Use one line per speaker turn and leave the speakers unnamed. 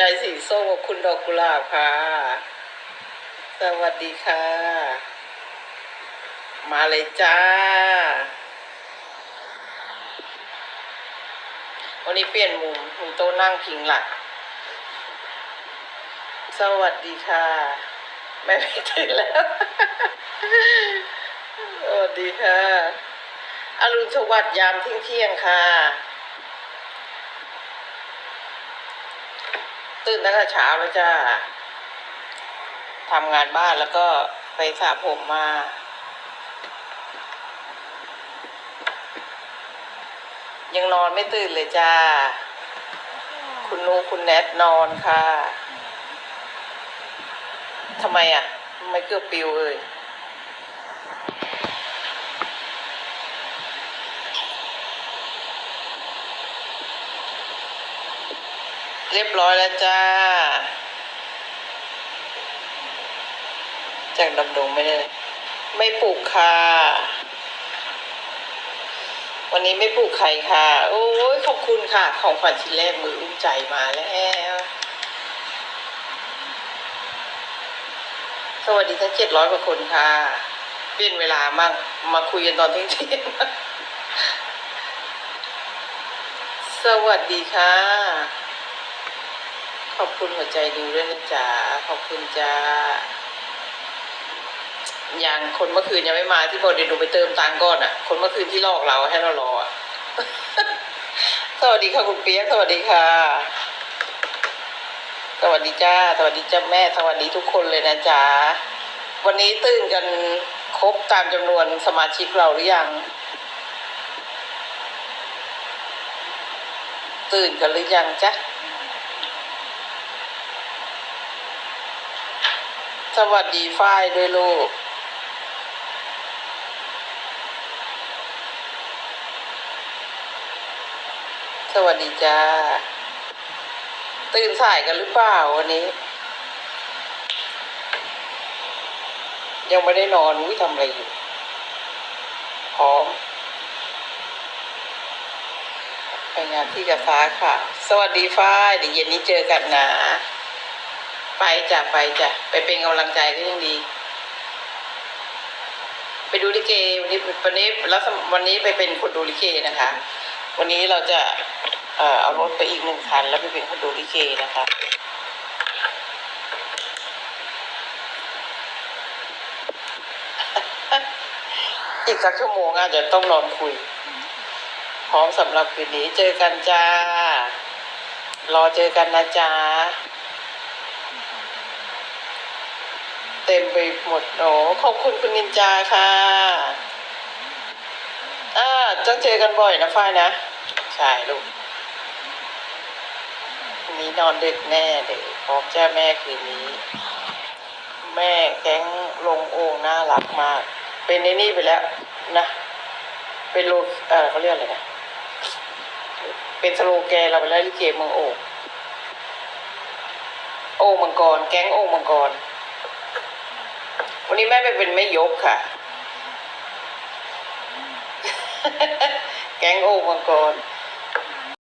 ใจสีส้มกับคุณดอกกุหลาบค่ะ สวัสดีค่ะ มาเลยจ้า วันนี้เปลี่ยนมุมมุมโต๊ะนั่งพิงหลัก สวัสดีค่ะแม่ไม่ตื่นแล้ว สวัสดีค่ะ อรุณสวัสดิ์ยามเที่ยงเที่ยงค่ะ ตื่นตั้งแต่เช้าแล้วจ้าทำงานบ้านแล้วก็ไปสระผมมา ยังนอนไม่ตื่นเลยจ้า คุณนูคุณแนทนอนค่ะทำไมอะทำไมเกือบปิวเลย เรียบร้อยแล้วจ้า จากดำดงไม่ได้ ไม่ปลูกค่ะ วันนี้ไม่ปลูกไข่ค่ะ โอ้ยขอบคุณค่ะ ของขวัญชิ้นแรกมืออุ้มใจมาแล้วสวัสดีทั้งเจ็ดร้อยกว่าคนค่ะ เปลี่ยนเวลามั่งมาคุยกันตอนเที่ยงเที่ยงสวัสดีค่ะ ขอบคุณหัวใจดูด้วยนะจ๊ะขอบคุณจ้าอย่างคนเมื่อคืนยังไม่มาที่บอกเดี๋ยวหนูไปเติมตังก่อนอะ คนเมื่อคืนที่ลอกเราให้เรารออะสวัสดีค่ะคุณเปียกสวัสดีค่ะ สวัสดีจ้า สวัสดีจ้าแม่ สวัสดีทุกคนเลยนะจ๊ะวันนี้ตื่นกันครบตามจำนวนสมาชิกเราหรือยัง ตื่นกันหรือยังจ๊ะ สวัสดีฝ้ายด้วยลูก สวัสดีจ้า ตื่นสายกันหรือเปล่าวันนี้ ยังไม่ได้นอนวิทำอะไรอยู่พร้อมไปงานที่กับฟ้าค่ะ สวัสดีฝ้ายเดี๋ยวเย็นนี้เจอกันนะ ไปจ้ะไปจ้ะไปเป็นกำลังใจก็ยังดี ไปดูลิเกวันนี้วันนี้แล้ววันนี้ไปเป็นคนดูลิเกนะคะ วันนี้เราจะเอ่อเอารถไปอีกหนึ่งคัน แล้วไปเป็นคนดูลิเกนะคะอีกสักชั่วโมงอาจจะต้องนอนคุย พร้อมสำหรับคืนนี้เจอกันจ้า รอเจอกันนะจ๊ะ เต็ม ไปหมดโอ้ขอบคุณคุณนินจาค่ะอ่าต้องเจอกันบ่อยนะฝ้ายนะ ใช่ลูกนี้นอนดึกแน่เลยพร้อมเจ้าแม่คืนนี้ แม่แก๊งลงโอ่งน่ารักมาก เป็นในนี่ไปแล้วนะ เป็นโลเออเขาเรียกอะไรนะเป็นสโลแกนเราไปแล้วลิเกเมืองโอ่งโอ่งมังกร แก๊งโอ่งมังกร วันนี้แม่ไปเป็นแม่ยกค่ะ แก๊งโอ่งมังกร